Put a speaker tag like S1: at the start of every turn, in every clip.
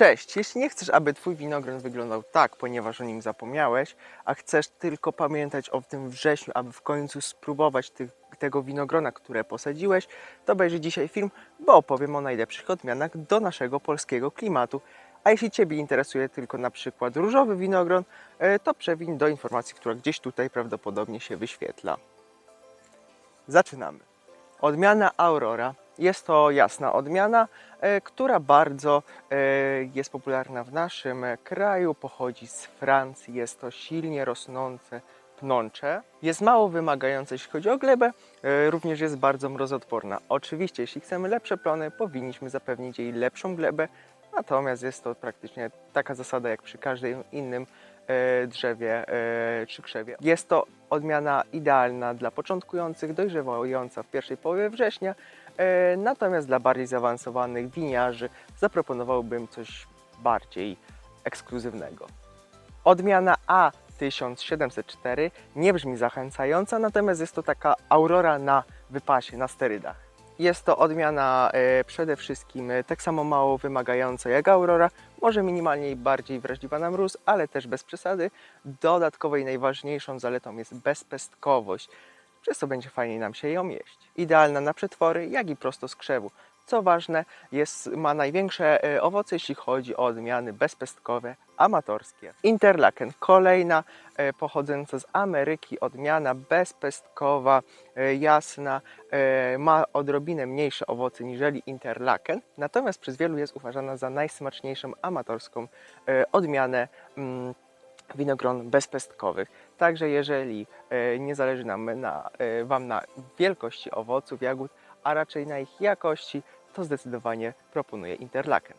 S1: Cześć! Jeśli nie chcesz, aby Twój winogron wyglądał tak, ponieważ o nim zapomniałeś, a chcesz tylko pamiętać o tym wrześniu, aby w końcu spróbować tych, tego winogrona, które posadziłeś, to obejrzyj dzisiaj film, bo opowiem o najlepszych odmianach do naszego polskiego klimatu. A jeśli Ciebie interesuje tylko na przykład różowy winogron, e, to przewiń do informacji, która gdzieś tutaj prawdopodobnie się wyświetla. Zaczynamy. Odmiana Aurora. Jest to jasna odmiana, e, która bardzo e, jest popularna w naszym e, kraju. Pochodzi z Francji. Jest to silnie rosnące pnącze. Jest mało wymagające, jeśli chodzi o glebę. Również jest bardzo mrozodporna. Oczywiście, jeśli chcemy lepsze plony, powinniśmy zapewnić jej lepszą glebę. Natomiast jest to praktycznie taka zasada jak przy każdym innym drzewie e, czy krzewie. Jest to odmiana idealna dla początkujących, dojrzewająca w pierwszej połowie września. E, Natomiast dla bardziej zaawansowanych winiarzy zaproponowałbym coś bardziej ekskluzywnego. Odmiana A1704 nie brzmi zachęcająco, natomiast jest to taka aurora na wypasie, na sterydach. Jest to odmiana e, przede wszystkim e, tak samo mało wymagająca jak aurora, może minimalnie bardziej wrażliwa na mróz, ale też bez przesady. Dodatkowo i najważniejszą zaletą jest bezpestkowość, przez co będzie fajniej nam się ją jeść. Idealna na przetwory, jak i prosto z krzewu. Co ważne, jest, ma największe e, owoce, jeśli chodzi o odmiany bezpestkowe, amatorskie. Interlaken, kolejna e, pochodząca z Ameryki odmiana bezpestkowa, e, jasna, e, ma odrobinę mniejsze owoce niżeli Interlaken, natomiast przez wielu jest uważana za najsmaczniejszą amatorską odmianę mm, winogron bezpestkowych. Także jeżeli nie zależy nam na, Wam na wielkości owoców, jagód, a raczej na ich jakości, to zdecydowanie proponuję Interlaken.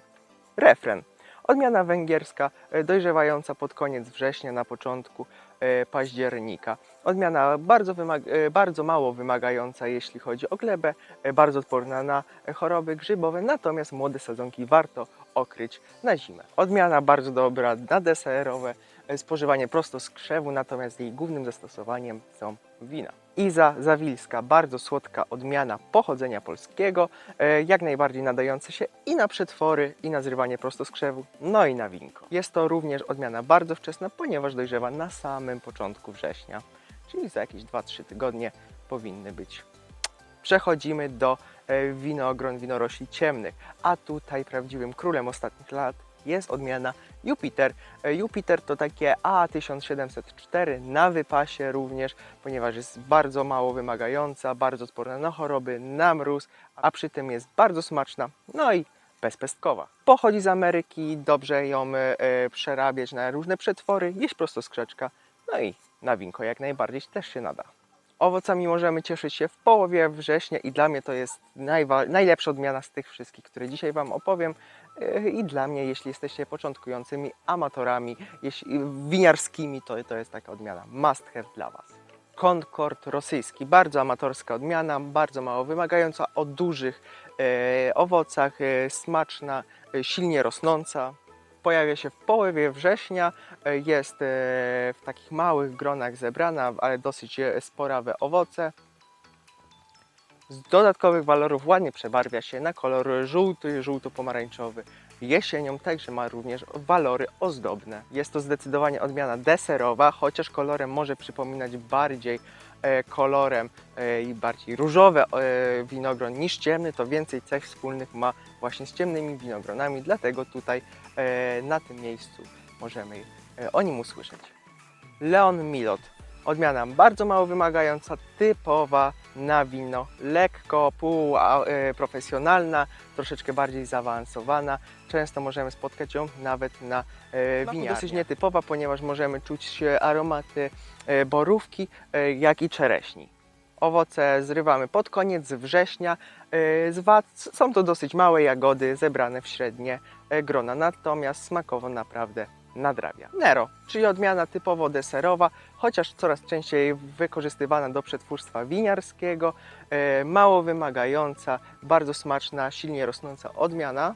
S1: Refren. Odmiana węgierska, e, dojrzewająca pod koniec września, na początku e, października. Odmiana bardzo, e, bardzo mało wymagająca, jeśli chodzi o glebę, bardzo odporna na choroby grzybowe, natomiast młode sadzonki warto okryć na zimę. Odmiana bardzo dobra na deserowe, spożywanie prosto z krzewu, natomiast jej głównym zastosowaniem są wina. Iza Zawilska, bardzo słodka odmiana pochodzenia polskiego, e, jak najbardziej nadająca się i na przetwory, i na zrywanie prosto z krzewu, no i na winko. Jest to również odmiana bardzo wczesna, ponieważ dojrzewa na samym początku września, czyli za jakieś 2-3 tygodnie powinny być. Przechodzimy do e, winogron, winorośli ciemnych, a tutaj prawdziwym królem ostatnich lat jest odmiana Jupiter. E, Jupiter to takie A1704 na wypasie również, ponieważ jest bardzo mało wymagająca, bardzo odporna na choroby, na mróz, a przy tym jest bardzo smaczna, no i bezpestkowa. Pochodzi z Ameryki, dobrze ją e, przerabiać na różne przetwory, jeść prosto z no i na winko jak najbardziej też się nada. Owocami możemy cieszyć się w połowie września i dla mnie to jest najlepsza odmiana z tych wszystkich, które dzisiaj Wam opowiem. Yy, I dla mnie, jeśli jesteście początkującymi amatorami, jeśli, winiarskimi, to, to jest taka odmiana must have dla Was. Concord rosyjski, bardzo amatorska odmiana, bardzo mało wymagająca, o dużych e, owocach, e, smaczna, e, silnie rosnąca. Pojawia się w połowie września, e, jest e, w takich małych gronach zebrana, ale dosyć e, sporawe owoce. Z dodatkowych walorów ładnie przebarwia się na kolor żółty, żółto-pomarańczowy. Jesienią także ma również walory ozdobne. Jest to zdecydowanie odmiana deserowa, chociaż kolorem może przypominać bardziej kolorem i bardziej różowe winogron niż ciemny, to więcej cech wspólnych ma właśnie z ciemnymi winogronami, dlatego tutaj na tym miejscu możemy e, o nim usłyszeć. Leon Milot. Odmiana bardzo mało wymagająca, typowa na wino, lekko, pół a, e, troszeczkę bardziej zaawansowana. Często możemy spotkać ją nawet na e, winiarniach. Dosyć nietypowa, ponieważ możemy czuć e, aromaty e, borówki, e, jak i czereśni. Owoce zrywamy pod koniec września. E, Z wad są to dosyć małe jagody zebrane w średnie e, grona, natomiast smakowo naprawdę nadrabia. Nero, czyli odmiana typowo deserowa, chociaż coraz częściej wykorzystywana do przetwórstwa winiarskiego, e, mało wymagająca, bardzo smaczna, silnie rosnąca odmiana.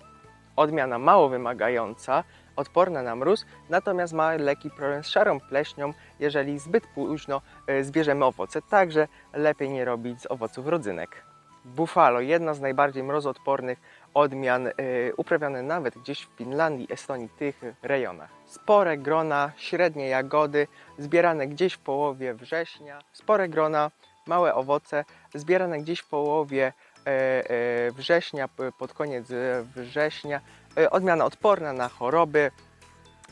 S1: Odmiana mało wymagająca, odporna na mróz, natomiast ma lekki problem z szarą pleśnią, jeżeli zbyt późno e, zbierzemy owoce, także lepiej nie robić z owoców rodzynek. Buffalo, jedna z najbardziej mrozoodpornych odmian, e, uprawiane nawet gdzieś w Finlandii, Estonii, tych rejonach. Spore grona, średnie jagody, zbierane gdzieś w połowie września. Spore grona, małe owoce, zbierane gdzieś w połowie września, p- pod koniec e, września. E, Odmiana odporna na choroby,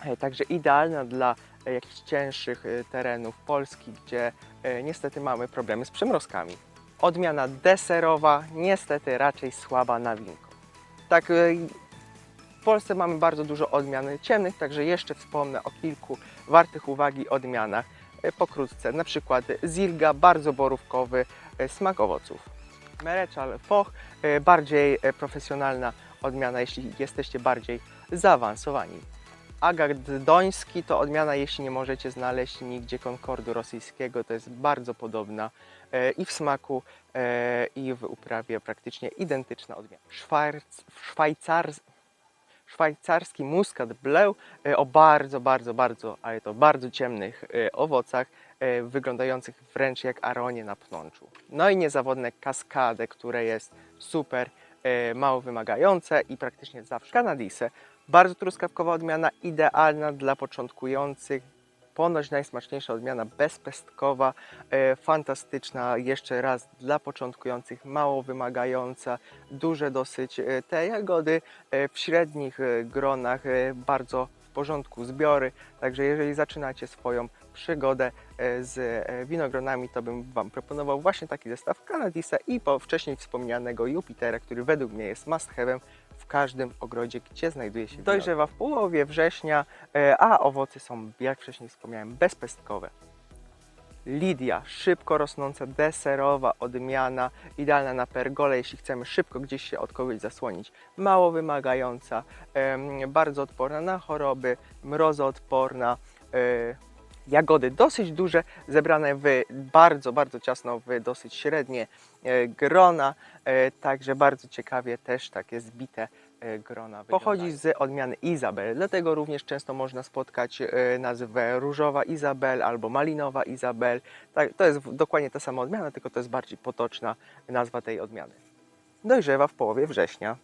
S1: e, także idealna dla e, jakichś cięższych e, terenów Polski, gdzie e, niestety mamy problemy z przymrozkami. Odmiana deserowa, niestety raczej słaba na winko. Tak, e, w Polsce mamy bardzo dużo odmian ciemnych, także jeszcze wspomnę o kilku wartych uwagi odmianach e, pokrótce. Na przykład Zilga, bardzo borówkowy e, smak owoców. Mereczal Foch, e, bardziej e, profesjonalna odmiana, jeśli jesteście bardziej zaawansowani. Agard Doński to odmiana, jeśli nie możecie znaleźć nigdzie Concordu rosyjskiego, to jest bardzo podobna e, i w smaku, i w uprawie praktycznie identyczna odmiana. Szwajc, szwajcars, szwajcarski muskat bleu e, o bardzo, bardzo, bardzo, ale to bardzo ciemnych e, owocach, e, wyglądających wręcz jak aronie na pnączu. No i niezawodne kaskadę, które jest super mało wymagające i praktycznie zawsze kanadise. Bardzo truskawkowa odmiana, idealna dla początkujących. Ponoć najsmaczniejsza odmiana bezpestkowa, e, fantastyczna jeszcze raz dla początkujących, mało wymagająca, duże dosyć e, te jagody e, w średnich e, gronach, e, bardzo w porządku zbiory. Także jeżeli zaczynacie swoją przygodę e, z e, winogronami, to bym Wam proponował właśnie taki zestaw Canadisa i po wcześniej wspomnianego Jupitera, który według mnie jest must have'em w każdym ogrodzie, gdzie znajduje się winogron. Dojrzewa w połowie września, e, a owoce są, jak wcześniej wspomniałem, bezpestkowe. Lidia, szybko rosnąca, deserowa odmiana, idealna na pergole, jeśli chcemy szybko gdzieś się od kogoś zasłonić. Mało wymagająca, bardzo odporna na choroby, mrozoodporna. Jagody dosyć duże, zebrane w bardzo, bardzo ciasno, w dosyć średnie e, grona, e, także bardzo ciekawie też takie zbite e, grona. Pochodzi z odmiany Izabel, dlatego również często można spotkać nazwę różowa Izabel albo malinowa Izabel. Tak, to jest dokładnie ta sama odmiana, tylko to jest bardziej potoczna nazwa tej odmiany. Dojrzewa w połowie września.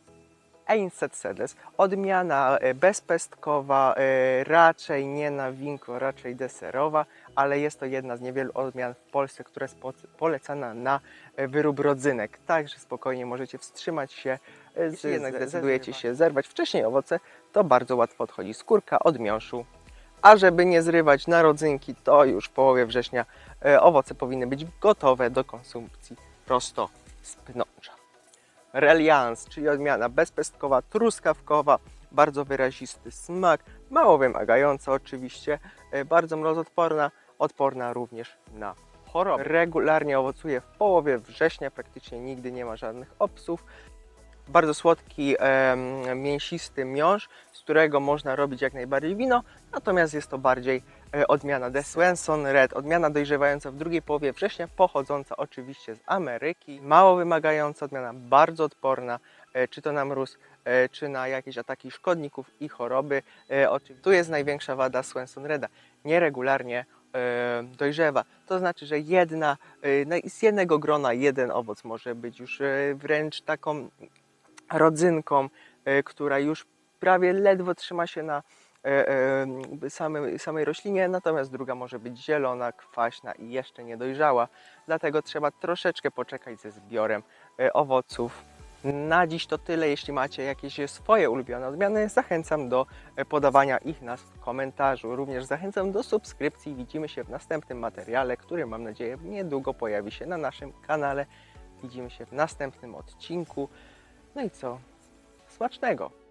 S1: Einset Seedless, odmiana e, bezpestkowa, e, raczej nie na winko, raczej deserowa, ale jest to jedna z niewielu odmian w Polsce, która jest po- polecana na e, wyrób rodzynek. Także spokojnie możecie wstrzymać się, jeśli jednak zdecydujecie się zerwać wcześniej owoce, to bardzo łatwo odchodzi skórka od miąższu. A żeby nie zrywać na rodzynki, to już w połowie września owoce powinny być gotowe do konsumpcji prosto z pnącza. Reliance, czyli odmiana bezpestkowa, truskawkowa, bardzo wyrazisty smak, mało wymagająca oczywiście, e, bardzo mrozodporna, odporna również na choroby. Regularnie owocuje w połowie września, praktycznie nigdy nie ma żadnych obsów. Bardzo słodki, em, mięsisty miąższ, z którego można robić jak najbardziej wino, natomiast jest to bardziej e, odmiana The Swenson Red, odmiana dojrzewająca w drugiej połowie września, pochodząca oczywiście z Ameryki, mało wymagająca, odmiana bardzo odporna, e, czy to na mróz, e, czy na jakieś ataki szkodników i choroby. E, Tu jest największa wada Swenson Reda, nieregularnie e, dojrzewa. To znaczy, że jedna, e, na- z jednego grona jeden owoc może być już e, wręcz taką rodzynką, e, która już prawie ledwo trzyma się na e, e, samej, samej roślinie, natomiast druga może być zielona, kwaśna i jeszcze niedojrzała. Dlatego trzeba troszeczkę poczekać ze zbiorem e, owoców. Na dziś to tyle. Jeśli macie jakieś swoje ulubione odmiany, zachęcam do e, podawania ich nas w komentarzu. Również zachęcam do subskrypcji. Widzimy się w następnym materiale, który mam nadzieję niedługo pojawi się na naszym kanale. Widzimy się w następnym odcinku. No i co? Smacznego!